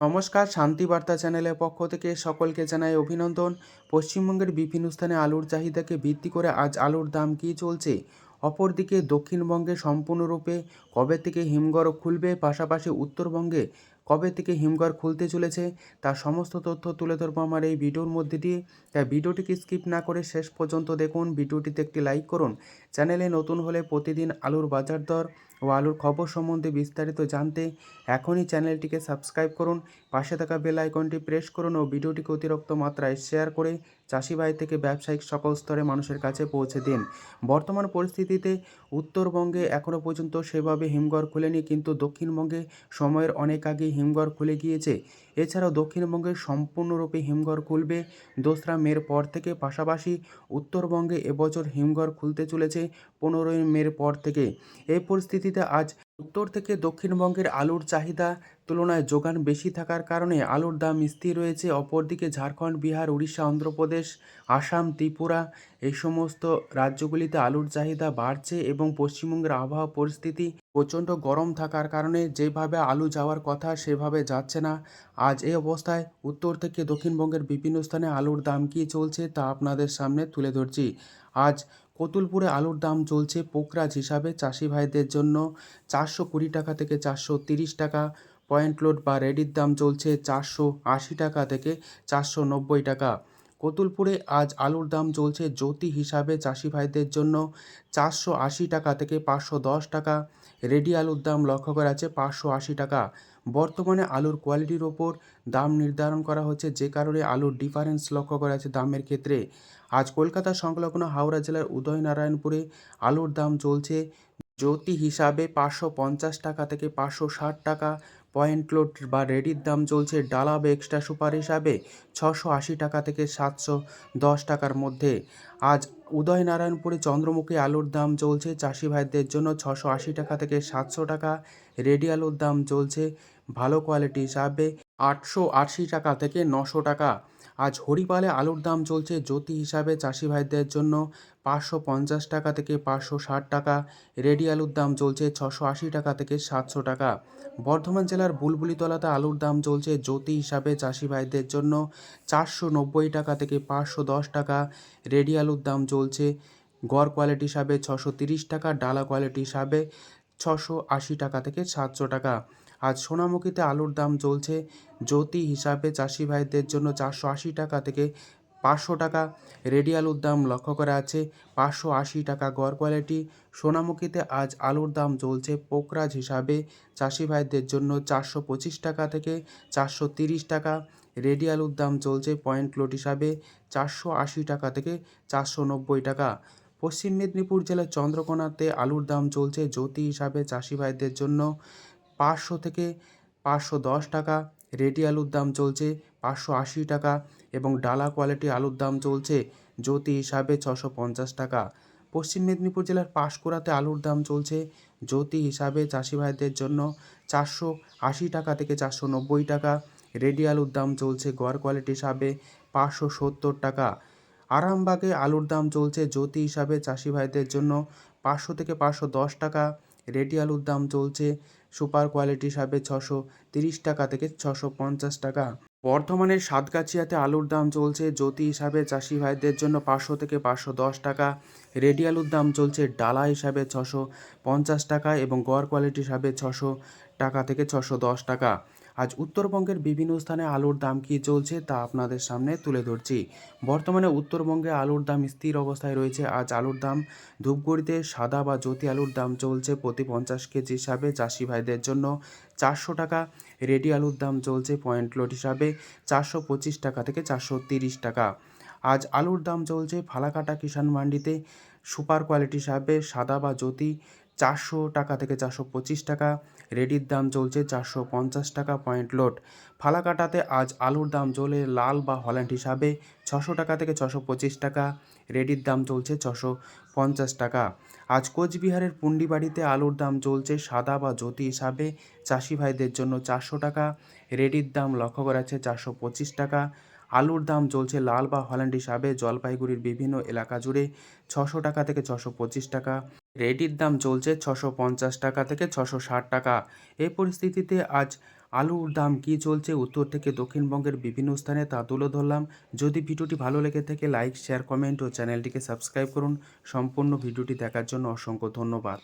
নমস্কার শান্তিবার্তা চ্যানেলের পক্ষ থেকে সকলকে জানাই অভিনন্দন। পশ্চিমবঙ্গের বিভিন্ন স্থানে আলুর চাহিদাকে ভিত্তি করে আজ আলুর দাম কী চলছে? অপরদিকে দক্ষিণবঙ্গে সম্পূর্ণরূপে কবে থেকে হিমঘর খুলবে? পাশাপাশি উত্তরবঙ্গে কবে থেকে হিমঘর খুলতে চলেছে? তার সমস্ত তথ্য তুলে ধরবো আমার এই ভিডিওর মধ্যে দিয়ে। তাই ভিডিওটিকে স্কিপ না করে শেষ পর্যন্ত দেখুন। ভিডিওটিতে একটি লাইক করুন। চ্যানেলে নতুন হলে প্রতিদিন আলুর বাজার দর ও আলুর খবর সম্বন্ধে বিস্তারিত জানতে এখনই চ্যানেলটিকে সাবস্ক্রাইব করুন। পাশে থাকা বেল আইকনটি প্রেস করুন ও ভিডিওটিকে অতিরিক্ত মাত্রায় শেয়ার করে চাষি ভাই থেকে ব্যবসায়িক সকল স্তরে মানুষের কাছে পৌঁছে দিন। বর্তমান পরিস্থিতিতে উত্তরবঙ্গে এখনও পর্যন্ত সেভাবে হিমঘর খুলেনি, কিন্তু দক্ষিণবঙ্গে সময়ের অনেক আগেই হিমঘর খুলে গিয়েছে। এছাড়াও দক্ষিণবঙ্গে সম্পূর্ণরূপে হিমঘর খুলবে দোসরা মের পর থেকে, পাশাপাশি উত্তরবঙ্গে এবছর হিমঘর খুলতে চলেছে পনেরোই মের পর থেকে। এই পরিস্থিতিতে আজ উত্তর থেকে দক্ষিণবঙ্গের আলুর চাহিদা তুলনায় যোগান বেশি থাকার কারণে আলুর দাম স্থির রয়েছে। অপরদিকে ঝাড়খণ্ড, বিহার, উড়িষ্যা, অন্ধ্রপ্রদেশ, আসাম, ত্রিপুরা এই সমস্ত রাজ্যগুলিতে আলুর চাহিদা বাড়ছে এবং পশ্চিমবঙ্গের আবহাওয়া পরিস্থিতি প্রচণ্ড গরম থাকার কারণে যেভাবে আলু যাওয়ার কথা সেভাবে যাচ্ছে না। আজ এই অবস্থায় উত্তর থেকে দক্ষিণবঙ্গের বিভিন্ন স্থানে আলুর দাম কী চলছে তা আপনাদের সামনে তুলে ধরছি। আজ কতুলপুরে আলুর দাম চলছে পোকরাজ হিসাবে চাষি ভাইদের জন্য চারশো কুড়ি টাকা থেকে চারশো তিরিশ টাকা। পয়েন্ট লোড বা রেডির দাম চলছে চারশো আশি টাকা থেকে চারশো নব্বই টাকা। কতুলপুরে আজ আলুর দাম চলছে জ্যোতি হিসাবে চাষি ভাইদের জন্য চারশো আশি টাকা থেকে পাঁচশো দশ টাকা। রেডি আলুর দাম লক্ষ্য করা আছে পাঁচশো আশি টাকা। বর্তমানে আলুর কোয়ালিটির ওপর দাম নির্ধারণ করা হচ্ছে যে কারণে আলুর ডিফারেন্স লক্ষ্য করা আছে দামের ক্ষেত্রে। আজ কলকাতা সংলগ্ন হাওড়া জেলার উদয়নারায়ণপুরে আলুর দাম চলছে জ্যোতি হিসাবে পাঁচশো পঞ্চাশ টাকা থেকে পাঁচশো ষাট টাকা। পয়েন্ট লোড বা রেডির দাম চলছে ডালা বা এক্সট্রা সুপার হিসাবে ছশো আশি টাকা থেকে সাতশো দশ টাকার মধ্যে। আজ উদয়নারায়ণপুরে চন্দ্রমুখী আলুর দাম চলছে চাষি ভাইদের জন্য ছশো আশি টাকা থেকে সাতশো টাকা। রেডি আলুর দাম চলছে ভালো কোয়ালিটি হিসাবে আটশো আশি টাকা থেকে নশো টাকা। আজ হরিপালে আলুর দাম চলছে জ্যোতি হিসাবে। চাষি ভাইদের জন্য পাঁচশো পঞ্চাশ টাকা থেকে পাঁচশো ষাট টাকা। রেডি আলুর দাম চলছে ছশো আশি টাকা থেকে সাতশো টাকা। বর্ধমান জেলার বুলবুলিতলাতে আলুর দাম চলছে জ্যোতি হিসাবে। চাষি ভাইদের জন্য চারশো নব্বই টাকা থেকে পাঁচশো দশ টাকা। রেডি আলুর দাম চলছে গড় কোয়ালিটি হিসাবে ছশো তিরিশ টাকা, ডালা কোয়ালিটি হিসাবে ছশো আশি টাকা থেকে সাতশো টাকা। আজ সোনামুখীতে আলুর দাম চলছে। জ্যোতি হিসাবে চাষি ভাইদের জন্য চারশো আশি টাকা থেকে পাঁচশো টাকা রেডি আলুর দাম লক্ষ্য করা আছে। পাঁচশো আশি টাকা গড় কোয়ালিটি। সোনামুখীতে আজ আলুর দাম চলছে পোকরাজ হিসাবে। চাষি ভাইদের জন্য চারশো পঁচিশ টাকা থেকে চারশো তিরিশ টাকা রেডি আলুর দাম চলছে পয়েন্ট লোড হিসাবে। চারশো আশি টাকা থেকে চারশো নব্বই টাকা। পশ্চিম মেদিনীপুর জেলার চন্দ্রকোনাতে আলুর দাম চলছে জ্যোতি হিসাবে চাষি ভাইদের জন্য। পাঁচশো থেকে পাঁচশো দশ টাকা। রেডি আলুর দাম চলছে পাঁচশো আশি টাকা এবং ডালা কোয়ালিটি আলুর দাম চলছে জ্যোতি হিসাবে ছশো পঞ্চাশ টাকা। পশ্চিম মেদিনীপুর জেলার পাঁশকুড়াতে আলুর দাম চলছে জ্যোতি হিসাবে চাষি ভাইদের জন্য চারশো আশি টাকা থেকে চারশো নব্বই টাকা। রেডি আলুর দাম চলছে গড় কোয়ালিটি হিসাবে পাঁচশো সত্তর টাকা। আরামবাগে আলুর দাম চলছে জ্যোতি হিসাবে চাষি ভাইদের জন্য পাঁচশো থেকে পাঁচশো দশ টাকা। রেডি আলুর দাম চলছে সুপার কোয়ালিটি হিসাবে ছশো তিরিশ টাকা থেকে ছশো পঞ্চাশ টাকা। বর্ধমানের সাতগাছিয়াতে আলুর দাম চলছে। জ্যোতি হিসাবে চাষি ভাইদের জন্য পাঁচশো থেকে পাঁচশো দশ টাকা। রেডি আলুর দাম চলছে ডালা হিসাবে ছশো পঞ্চাশ টাকা এবং গড় কোয়ালিটি হিসাবে ছশো টাকা থেকে ছশো দশ টাকা। আজ উত্তরবঙ্গের বিভিন্ন স্থানে আলুর দাম কী চলছে তা আপনাদের সামনে তুলে ধরছি। বর্তমানে উত্তরবঙ্গে আলুর দাম স্থির অবস্থায় রয়েছে। আজ আলুর দাম ধূপগুড়িতে সাদা বা জ্যোতি আলুর দাম চলছে প্রতি পঞ্চাশ কেজি হিসাবে। চাষি ভাইদের জন্য চারশো টাকা, রেডি আলুর দাম চলছে পয়েন্ট লোড হিসাবে চারশো পঁচিশ টাকা থেকে চারশো তিরিশ টাকা। আজ আলুর দাম চলছে ফালাকাটা কিষাণ মান্ডিতে সুপার কোয়ালিটি হিসাবে সাদা বা জ্যোতি চারশো টাকা থেকে চারশো পঁচিশ টাকা। রেডির দাম চলছে চারশো পঞ্চাশ টাকা পয়েন্ট লোড। ফালাকাটাতে আজ আলুর দাম চলে লাল বা হল্যান্ড হিসাবে ছশো টাকা থেকে ছশো পঁচিশ টাকা। রেডির দাম চলছে ছশো পঞ্চাশ টাকা। আজ কোচবিহারের পুন্ডিবাড়িতে আলুর দাম চলছে সাদা বা জ্যোতি হিসাবে চাষি ভাইদের জন্য চারশো টাকা। রেডির দাম লক্ষ্য করা যাচ্ছে চারশো পঁচিশ টাকা। আলুর দাম চলছে লাল বা হল্যান্ড হিসাবে জলপাইগুড়ির বিভিন্ন এলাকা জুড়ে ছশো টাকা থেকে ছশো পঁচিশ টাকা। রেডির দাম চলছে ছশো পঞ্চাশ টাকা থেকে ছশো ষাট টাকা। এই পরিস্থিতিতে আজ আলুর দাম কি চলছে উত্তর থেকে দক্ষিণবঙ্গের বিভিন্ন স্থানে তা তুলে ধরলাম। যদি ভিডিওটি ভালো লেগে থাকে, লাইক, শেয়ার, কমেন্ট ও চ্যানেলটিকে সাবস্ক্রাইব করুন। সম্পূর্ণ ভিডিওটি দেখার জন্য অসংখ্য ধন্যবাদ।